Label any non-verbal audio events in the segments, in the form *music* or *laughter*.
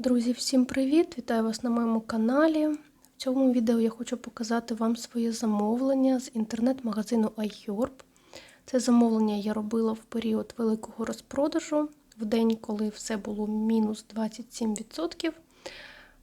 Друзі, всім привіт! Вітаю вас на моєму каналі. В цьому відео я хочу показати вам своє замовлення з інтернет-магазину iHerb. Це замовлення я робила в період великого розпродажу, в день, коли все було мінус 27%.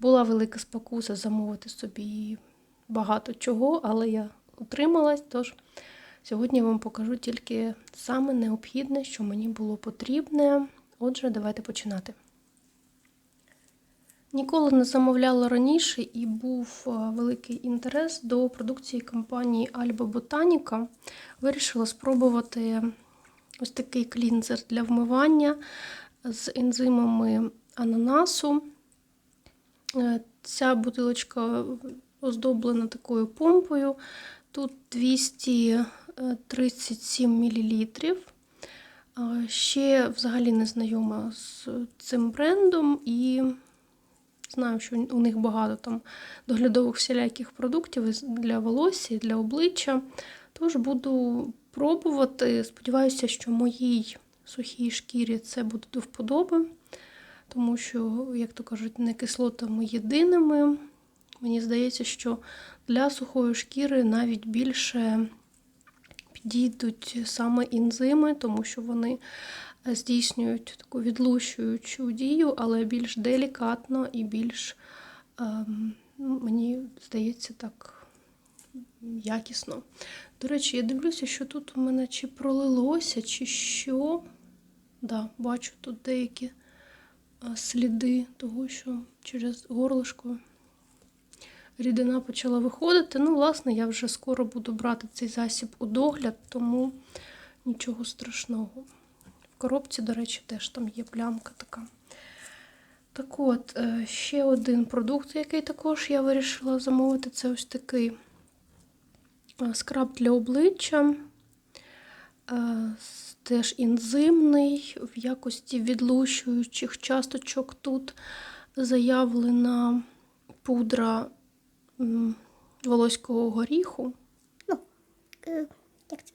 Була велика спокуса замовити собі багато чого, але я утрималась. Тож сьогодні я вам покажу тільки саме необхідне, що мені було потрібне. Отже, давайте починати. Ніколи не замовляла раніше і був е, великий інтерес до продукції компанії Альба Ботаніка. Вирішила спробувати ось такий клінзер для вмивання з ензимами ананасу. Е, Ця бутилочка оздоблена такою помпою. Тут 237 мл. Ще взагалі не знайома з цим брендом і знаю, що у них багато там доглядових всіляких продуктів для волосся, для обличчя. Тож буду пробувати. Сподіваюся, що моїй сухій шкірі це буде до вподоби, тому що, як то кажуть, не кислотами єдиними. Мені здається, що для сухої шкіри навіть більше підійдуть саме інзими, тому що вони здійснюють таку відлущуючу дію, але більш делікатно і більш, ем, мені здається, так якісно. До речі, я дивлюся, що тут у мене чи пролилося, чи що. Да, бачу тут деякі сліди того, що через горлишко рідина почала виходити. Ну, власне, я вже скоро буду брати цей засіб у догляд, тому нічого страшного. Коробці, до речі, теж там є плямка така. Так от, ще один продукт, який також я вирішила замовити, це ось такий скраб для обличчя. Теж інзимний, в якості відлущуючих часточок тут заявлена пудра волоського горіху. Ну, е, як це?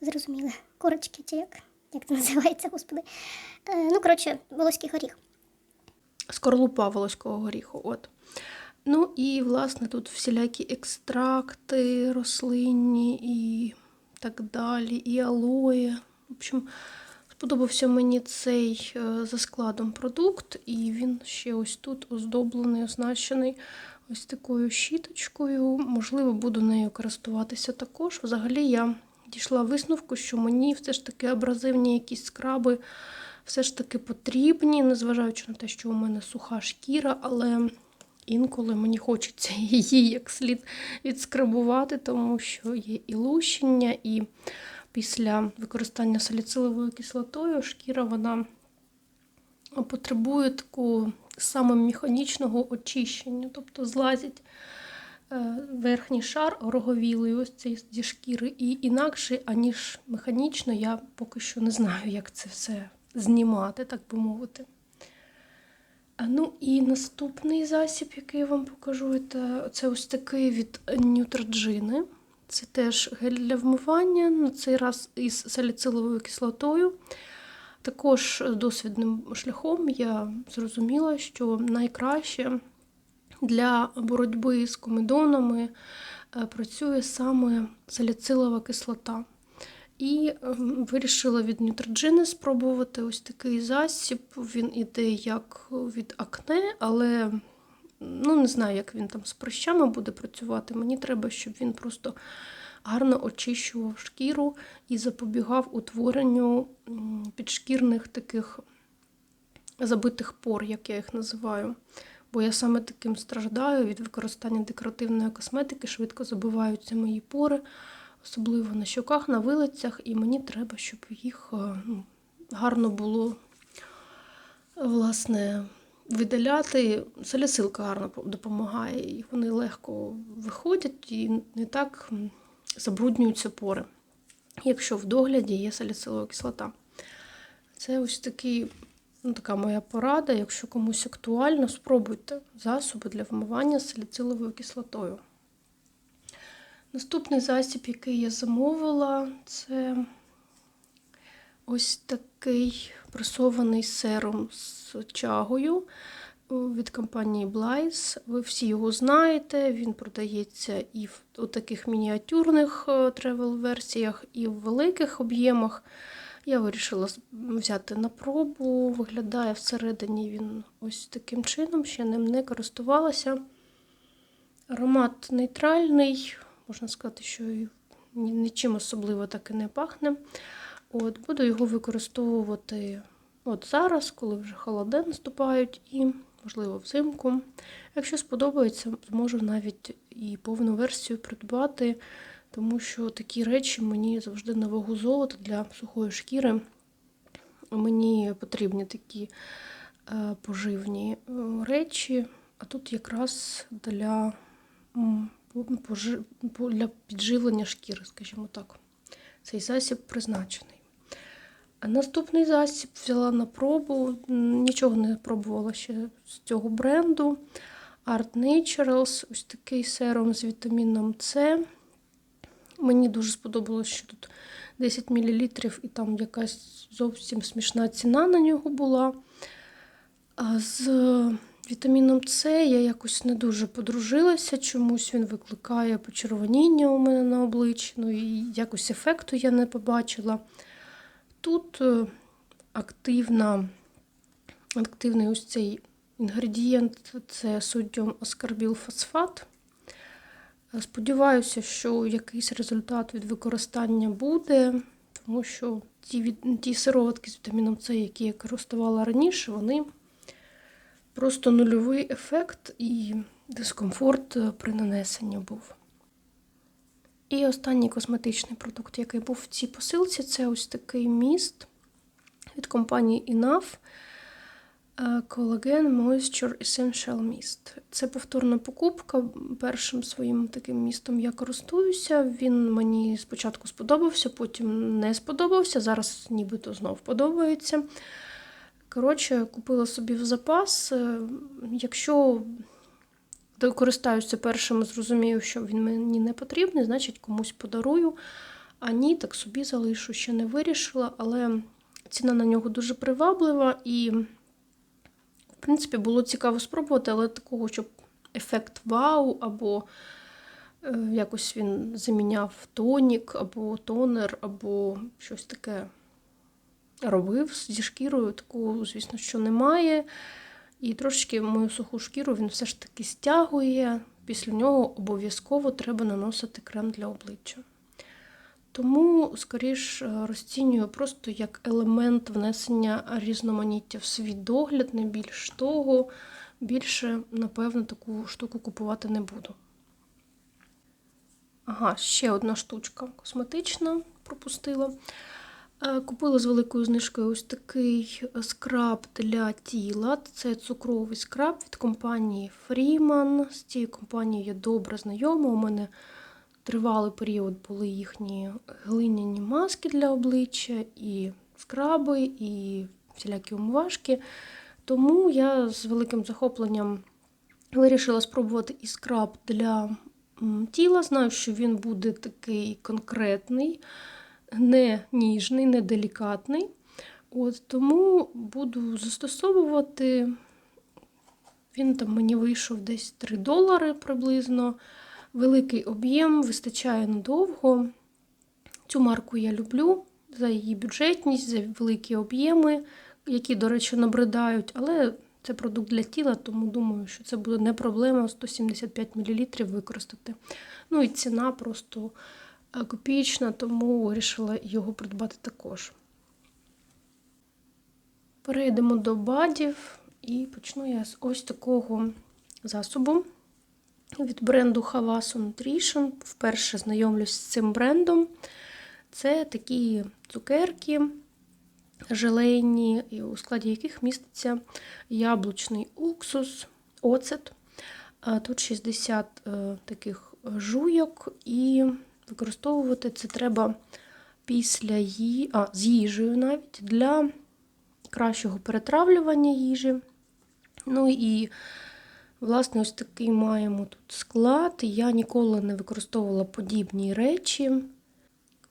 Зрозуміло. Корочки чи як? Як це називається, господи? Е, ну, коротше, волоський горіх. Скорлупа волоського горіху. От. Ну і, власне, тут всілякі екстракти рослинні і так далі, і алоє. В общем, сподобався мені цей е, за складом продукт, і він ще ось тут оздоблений, оснащений ось такою щіточкою. Можливо, буду нею користуватися також. Взагалі, я дійшла висновку, що мені все ж таки абразивні якісь скраби все ж таки потрібні, незважаючи на те, що у мене суха шкіра, але інколи мені хочеться *laughs* її як слід відскрабувати, тому що є і лущення, і після використання саліциловою кислотою шкіра вона потребує такого саме механічного очищення, тобто злазять верхній шар роговілий ось цей зі шкіри, і інакше, аніж механічно, я поки що не знаю, як це все знімати, так би мовити. Ну і наступний засіб, який я вам покажу, це ось такий від Нютроджини. Це теж гель для вмивання, на цей раз із саліциловою кислотою. Також досвідним шляхом я зрозуміла, що найкраще для боротьби з комедонами працює саме саліцилова кислота. І вирішила від Нютроджини спробувати ось такий засіб. Він іде як від акне, але ну, не знаю, як він там з прищами буде працювати. Мені треба, щоб він просто гарно очищував шкіру і запобігав утворенню підшкірних таких забитих пор, як я їх називаю. Бо я саме таким страждаю від використання декоративної косметики, швидко забиваються мої пори, особливо на щоках, на вилицях, і мені треба, щоб їх ну, гарно було власне, видаляти. Салясилка гарно допомагає, і вони легко виходять і не так забруднюються пори, якщо в догляді є саліцилова кислота. Це ось такий, ну, така моя порада. Якщо комусь актуально, спробуйте засоби для вмивання саліциловою кислотою. Наступний засіб, який я замовила, це ось такий пресований серум з чагою. від компанії Blais. Ви всі його знаєте. Він продається і в таких мініатюрних тревел-версіях, і в великих об'ємах. Я вирішила взяти на пробу. Виглядає всередині він ось таким чином, ще ним не користувалася. Аромат нейтральний, можна сказати, що нічим особливо так і не пахне. От, буду його використовувати от зараз, коли вже холоди наступають, і, можливо, взимку. Якщо сподобається, зможу навіть і повну версію придбати, тому що такі речі мені завжди на вагу золота для сухої шкіри. Мені потрібні такі е, поживні е, речі, а тут якраз для, для підживлення шкіри, скажімо так. Цей засіб призначений. Наступний засіб взяла на пробу, нічого не пробувала ще з цього бренду. Art Naturals, ось такий серум з вітаміном С. Мені дуже сподобалось, що тут 10 мл і там якась зовсім смішна ціна на нього була. А з вітаміном С я якось не дуже подружилася, чомусь він викликає почервоніння у мене на обличчі, ну і якось ефекту я не побачила. Тут е, активна, активний ось цей інгредієнт це содіум аскорбілфосфат. Сподіваюся, що якийсь результат від використання буде, тому що ті, від- ті сироватки з вітаміном С, які я користувала раніше, вони просто нульовий ефект і дискомфорт е, при нанесенні був. І останній косметичний продукт, який був в цій посилці, це ось такий міст від компанії Enough. Е, Collagen Moisture Essential Mist. Це повторна покупка. Першим своїм таким містом я користуюся. Він мені спочатку сподобався, потім не сподобався. Зараз нібито знов подобається. Коротше, купила собі в запас. Е, Якщо користаюся першим зрозумію, що він мені не потрібний, значить комусь подарую. А ні, так собі залишу, ще не вирішила, але ціна на нього дуже приваблива і, в принципі, було цікаво спробувати, але такого, щоб ефект вау, або е, якось він заміняв тонік, або тонер, або щось таке робив зі шкірою, такого, звісно, що немає. І трошечки мою суху шкіру він все ж таки стягує. Після нього обов'язково треба наносити крем для обличчя. Тому, скоріш, е, розцінюю просто як елемент внесення різноманіття в свій догляд, не більш того. Більше, напевно, таку штуку купувати не буду. Ага, ще одна штучка косметична пропустила. Е, Купила з великою знижкою ось такий скраб для тіла. Це цукровий скраб від компанії Freeman. З цією компанією я добре знайома. У мене тривалий період були їхні глиняні маски для обличчя, і скраби, і всілякі умивашки. Тому я з великим захопленням вирішила спробувати і скраб для тіла. Знаю, що він буде такий конкретний не ніжний, не делікатний. От, тому буду застосовувати. Він там мені вийшов десь 3 долари приблизно. Великий об'єм, вистачає надовго. Цю марку я люблю за її бюджетність, за великі об'єми, які, до речі, набридають, але це продукт для тіла, тому думаю, що це буде не проблема 175 мл використати. Ну і ціна просто е, копієчна, тому вирішила його придбати також. Перейдемо до бадів і почну я з ось такого засобу від бренду Havasu Nutrition. Вперше знайомлюсь з цим брендом. Це такі цукерки желейні, у складі яких міститься яблучний уксус, оцет. Тут 60 е, таких жуйок, і використовувати це треба після ї... а, з їжею навіть для кращого перетравлювання їжі. Ну і, власне, ось такий маємо тут склад. Я ніколи не використовувала подібні речі.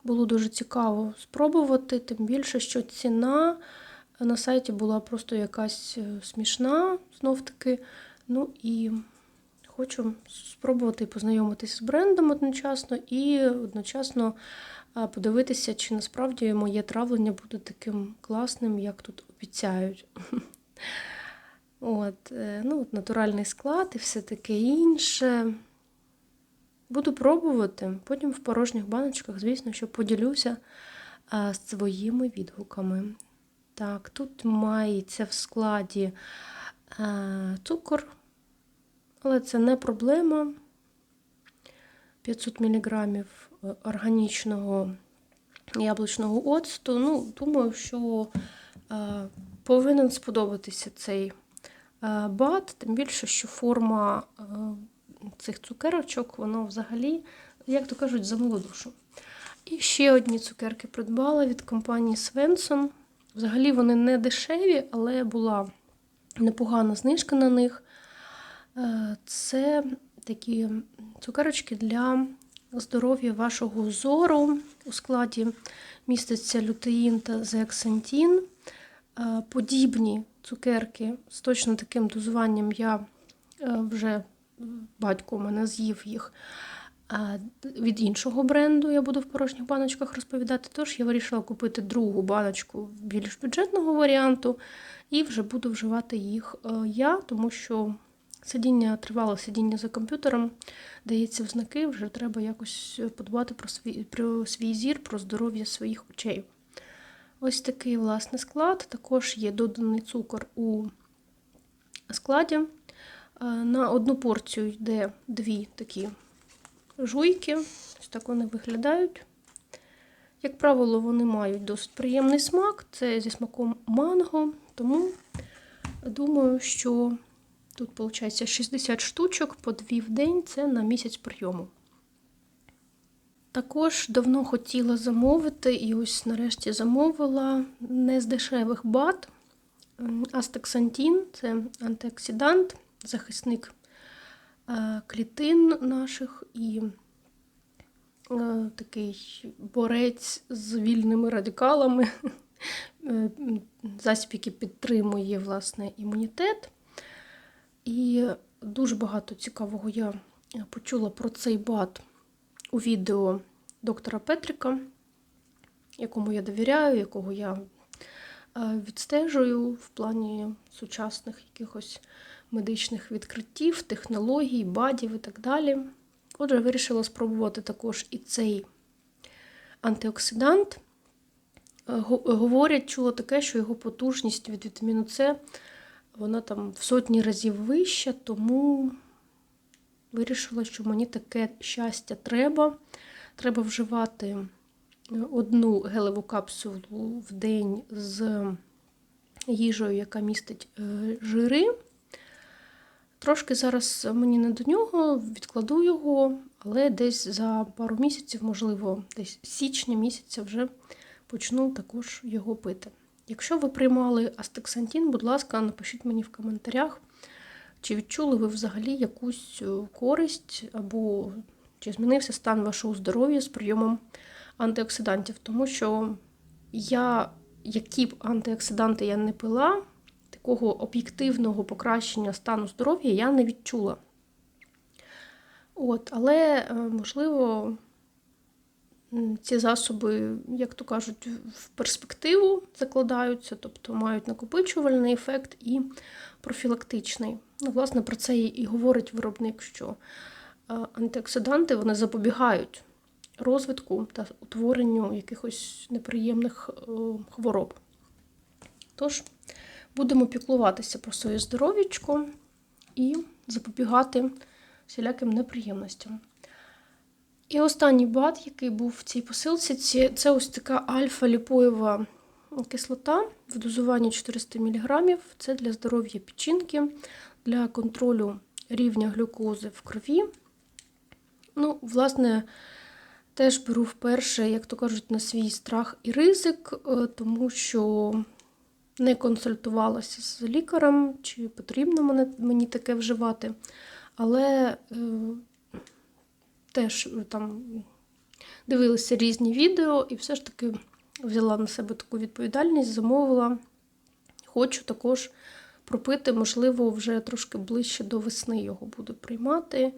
Було дуже цікаво спробувати, тим більше, що ціна на сайті була просто якась е, смішна, знов таки. Ну і хочу спробувати познайомитися з брендом одночасно і одночасно подивитися, чи насправді моє травлення буде таким класним, як тут обіцяють. *laughs* От, е, ну, от натуральний склад і все таке інше. Буду пробувати. Потім в порожніх баночках, звісно, що поділюся а, своїми відгуками. Так, тут мається в складі а, цукор, але це не проблема. 500 мг органічного яблучного оцту. Ну, думаю, що а, повинен сподобатися цей бат, тим більше, що форма цих цукерочок, воно взагалі, як то кажуть, за милу душу. І ще одні цукерки придбала від компанії Svensson. Взагалі вони не дешеві, але була непогана знижка на них. Е, Це такі цукерочки для здоров'я вашого зору. У складі міститься лютеїн та зеаксантін. Е, Подібні цукерки з точно таким дозуванням я е, вже батько у мене з'їв їх від іншого бренду. Я буду в порожніх баночках розповідати. Тож я вирішила купити другу баночку більш бюджетного варіанту і вже буду вживати їх е, я, тому що сидіння, тривале сидіння за комп'ютером дається в знаки, вже треба якось подбати про свій, про свій зір, про здоров'я своїх очей. Ось такий власне склад. Також є доданий цукор у складі. Е, На одну порцію йде дві такі жуйки. Ось так вони виглядають. Як правило, вони мають досить приємний смак. Це зі смаком манго. Тому думаю, що тут виходить 60 штучок по дві в день це на місяць прийому. Також давно хотіла замовити, і ось нарешті замовила не з дешевих бат. Астаксантін це антиоксидант, захисник е, клітин наших і е, такий борець з вільними радикалами. *laughs* Е, Засіб, який підтримує власне імунітет. І дуже багато цікавого я почула про цей бат у відео доктора Петрика, якому я довіряю, якого я е, відстежую в плані сучасних якихось медичних відкриттів, технологій, бадів і так далі. Отже, вирішила спробувати також і цей антиоксидант. Е, Говорять, чула таке, що його потужність від вітаміну С вона там в сотні разів вища, тому вирішила, що мені таке щастя треба. Треба вживати одну гелеву капсулу в день з їжею, яка містить е, жири. Трошки зараз мені не до нього, відкладу його, але десь за пару місяців, можливо, десь січня місяця вже почну також його пити. Якщо ви приймали астаксантін, будь ласка, напишіть мені в коментарях, чи відчули ви взагалі якусь е, користь, або чи змінився стан вашого здоров'я з прийомом антиоксидантів. Тому що я, які б антиоксиданти я не пила, такого об'єктивного покращення стану здоров'я я не відчула. От, але, е, можливо, ці засоби, як то кажуть, в перспективу закладаються, тобто мають накопичувальний ефект і профілактичний. Ну, власне, про це і говорить виробник, що е, антиоксиданти вони запобігають розвитку та утворенню якихось неприємних е, хвороб. Тож, будемо піклуватися про своє здоров'ячко і запобігати всіляким неприємностям. І останній бат, який був в цій посилці, це, ось така альфа-ліпоєва кислота в дозуванні 400 мг. Це для здоров'я печінки, для контролю рівня глюкози в крові. Ну, власне, теж беру вперше, як то кажуть, на свій страх і ризик, е, тому що не консультувалася з лікарем, чи потрібно мені таке вживати. Але е, теж е, там дивилися різні відео і все ж таки взяла на себе таку відповідальність, замовила хочу також пропити, можливо, вже трошки ближче до весни його буду приймати.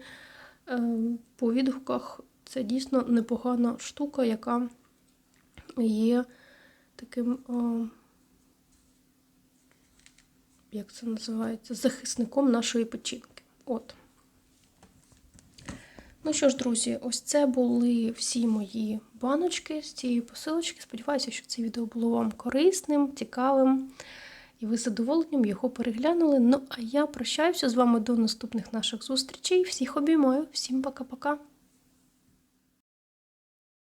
Е, По відгуках це дійсно непогана штука, яка є таким, як це називається, захисником нашої печінки. От. Ну що ж, друзі, ось це були всі мої баночки з цієї посилочки. Сподіваюся, що це відео було вам корисним, цікавим, і ви з задоволенням його переглянули. Ну, а я прощаюся з вами до наступних наших зустрічей. Всіх обіймаю, всім пока-пока.